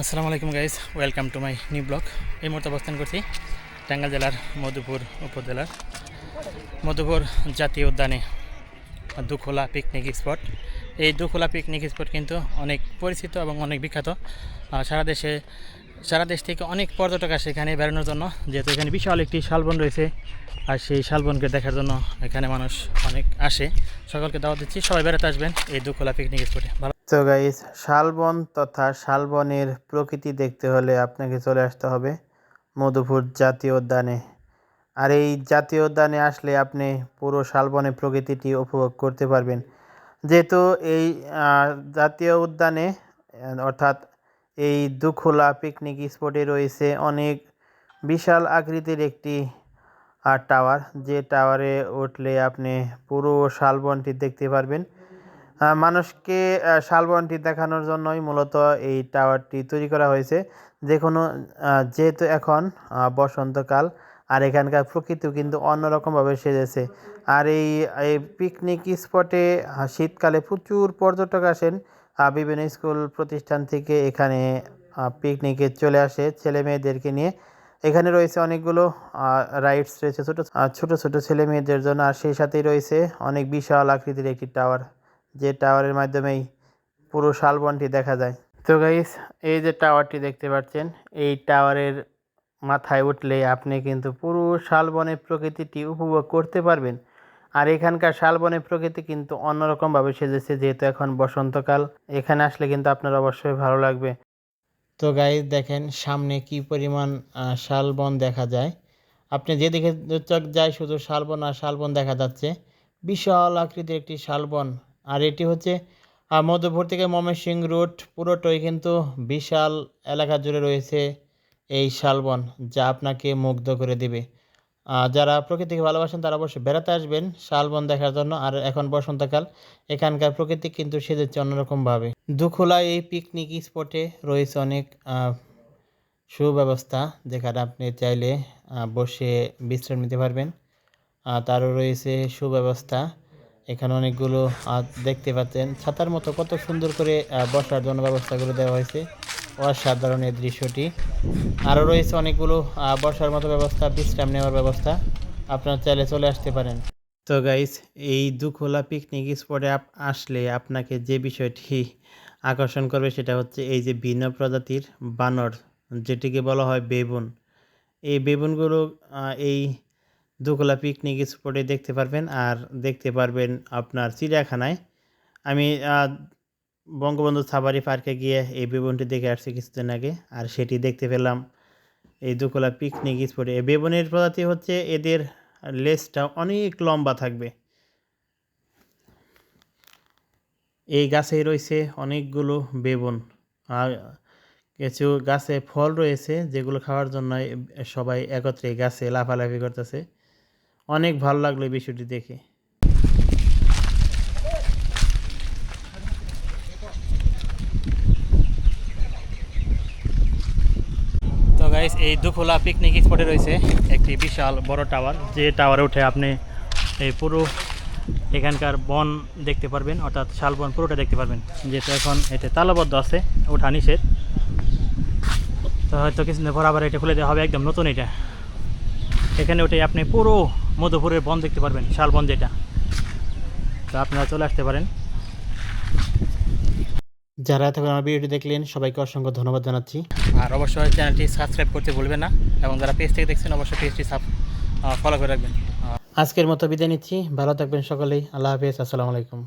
আসসালামু আলাইকুম guys welcome to my new vlog এই মুহূর্তে অবস্থান করছি টাঙ্গাইল জেলার মধুপুর উপজেলার মধুপুর জাতীয় উদ্যানে দুখোলা পিকনিক স্পট এই দুখোলা পিকনিক স্পট কিন্তু অনেক পরিচিত এবং অনেক বিখ্যাত। সারা দেশে, সারা দেশ থেকে অনেক পর্যটক আসে এখানে বেড়ানোর জন্য। যেহেতু এখানে বিশাল একটি শালবন রয়েছে, আর সেই শালবনকে দেখার জন্য এখানে মানুষ অনেক আসে। সকলকে দাওয়াত দিচ্ছি, সবাই বেড়াতে আসবেন এই দুখোলা পিকনিক স্পটে ভালো তো গাইস শালবন তথা শালবনের প্রকৃতি দেখতে হলে আপনাকে চলে আসতে হবে মধুপুর জাতীয় উদ্যানে। আর এই জাতীয় উদ্যানে আসলে আপনি পুরো শালবনের প্রকৃতিটি উপভোগ করতে পারবেন। যেহেতু এই জাতীয় উদ্যানে, অর্থাৎ এই দুখোলা পিকনিক স্পটে রয়েছে অনেক বিশাল আকৃতির একটি টাওয়ার যে টাওয়ারে উঠলে আপনি পুরো শালবনটি দেখতে পারবেন। মানুষকে শালবনটি দেখানোর জন্যই মূলত এই টাওয়ারটি তৈরি করা হয়েছে। যে কোনো যেহেতু এখন বসন্তকাল, আর এখানকার প্রকৃতিও কিন্তু অন্যরকমভাবে সেজেছে। আর এই এই পিকনিক স্পটে শীতকালে প্রচুর পর্যটক আসেন। বিভিন্ন স্কুল প্রতিষ্ঠান থেকে এখানে পিকনিকে চলে আসে ছেলে মেয়েদেরকে নিয়ে। এখানে রয়েছে অনেকগুলো রাইডস রয়েছে ছোটো ছোটো ছোটো ছেলে মেয়েদের জন্য। আর সেই সাথেই রয়েছে অনেক বিশাল আকৃতির একটি টাওয়ার। যে টাওয়ারের মাধ্যমেই পুরো শালবনটি দেখা যায়। তো গাইস এই যে টাওয়ারটি দেখতে পাচ্ছেন, এই টাওয়ারের মাথায় উঠলে আপনি কিন্তু পুরো শালবনের প্রকৃতিটি উপভোগ করতে পারবেন। আর এখানকার শালবনের প্রকৃতি কিন্তু অন্যরকমভাবে সেজেছে, যেহেতু এখন বসন্তকাল। এখানে আসলে কিন্তু আপনার অবশ্যই ভালো লাগবে। তো গাইস দেখেন সামনে কি পরিমাণ শালবন দেখা যায়। আপনি যেদিকে চোখ যায় শুধু শালবন আর শালবন দেখা যাচ্ছে। বিশাল আকৃতির একটি শালবন আর এটি হচ্ছে আহ, মধুপুর থেকে ময়মনসিং রুট পুরোটাই কিন্তু বিশাল এলাকা জুড়ে রয়েছে এই শালবন যা আপনাকে মুগ্ধ করে দিবে। যারা প্রকৃতিকে ভালোবাসেন তারা অবশ্যই বেড়াতে আসবেন শালবন দেখার জন্য। আর এখন বসন্তকাল এখানকার প্রকৃতি কিন্তু সেজেছে অন্যরকমভাবে। দুখোলা এই পিকনিক স্পটে রয়েছে অনেক সুব্যবস্থা যেখানে আপনি চাইলে বসে বিশ্রাম নিতে পারবেন। তারও রয়েছে সুব্যবস্থা। এখানে অনেকগুলো দেখতে পাচ্ছেন। ছাতার মতো কত সুন্দর করে বসার জন্য ব্যবস্থাগুলো দেওয়া হয়েছে। অসাধারণ এই দৃশ্যটি। আরও রয়েছে অনেকগুলো বসার মতো ব্যবস্থা, বিশ্রাম নেওয়ার ব্যবস্থা। আপনারা চাইলে চলে আসতে পারেন। তো গাইস এই দুখোলা পিকনিক স্পটে আসলে আপনাকে যে বিষয়টি আকর্ষণ করবে সেটা হচ্ছে এই যে ভিন্ন প্রজাতির বানর, যেটিকে বলা হয় বেবুন। এই বেবুনগুলো এই দুকলা পিকনিক স্পটে দেখতে পারবেন। আর দেখতে পারবেন আপনার চিড়িয়াখানায়। আমি বঙ্গবন্ধু সাফারি পার্কে গিয়ে এই বেবুনটি দেখে আসছি কিছুদিন আগে। আর সেটি দেখতে পেলাম এই দুকলা পিকনিক স্পটে এই বেবুনের প্রজাতি হচ্ছে এদের লেজটা অনেক লম্বা থাকবে। এই গাছেই রয়েছে অনেকগুলো বেবুন। আর কিছু গাছে ফল রয়েছে যেগুলো খাওয়ার জন্য সবাই একত্রে গাছে লাফালাফি করতেছে। অনেক ভালো লাগল এই বিষয়টি দেখে। তো গাইস এই দুখোলা পিকনিক স্পটে রয়েছে একটি বিশাল বড় টাওয়ার যে টাওয়ারে উঠে আপনি এই পুরো এখানকার বন দেখতে পারবেন, অর্থাৎ শালবন পুরোটা দেখতে পারবেন। যেহেতু এখন এতে তালাবদ্ধ আছে, ওঠা নিষেধ। তো হয়তো কিছুদিন পর আবার এটা খুলে দেওয়া হবে, একদম নতুন এটা। এখানে উঠে আপনি পুরো মধুপুরের বন দেখতে পারবেন শালবন যেটা। তো আপনারা চলে আসতে পারেন। যারা এতক্ষণ আমার ভিডিওটি দেখলেন সবাইকে অসংখ্য ধন্যবাদ জানাচ্ছি। আর অবশ্যই চ্যানেলটি সাবস্ক্রাইব করতে ভুলবেন না এবং যারা পেজ থেকে দেখছেন অবশ্যই পেজটি সাব ফলো করে রাখবেন। আজকের মতো বিদায় নিচ্ছি। ভালো থাকবেন সকলেই। আল্লাহ হাফিজ। আসসালামু আলাইকুম।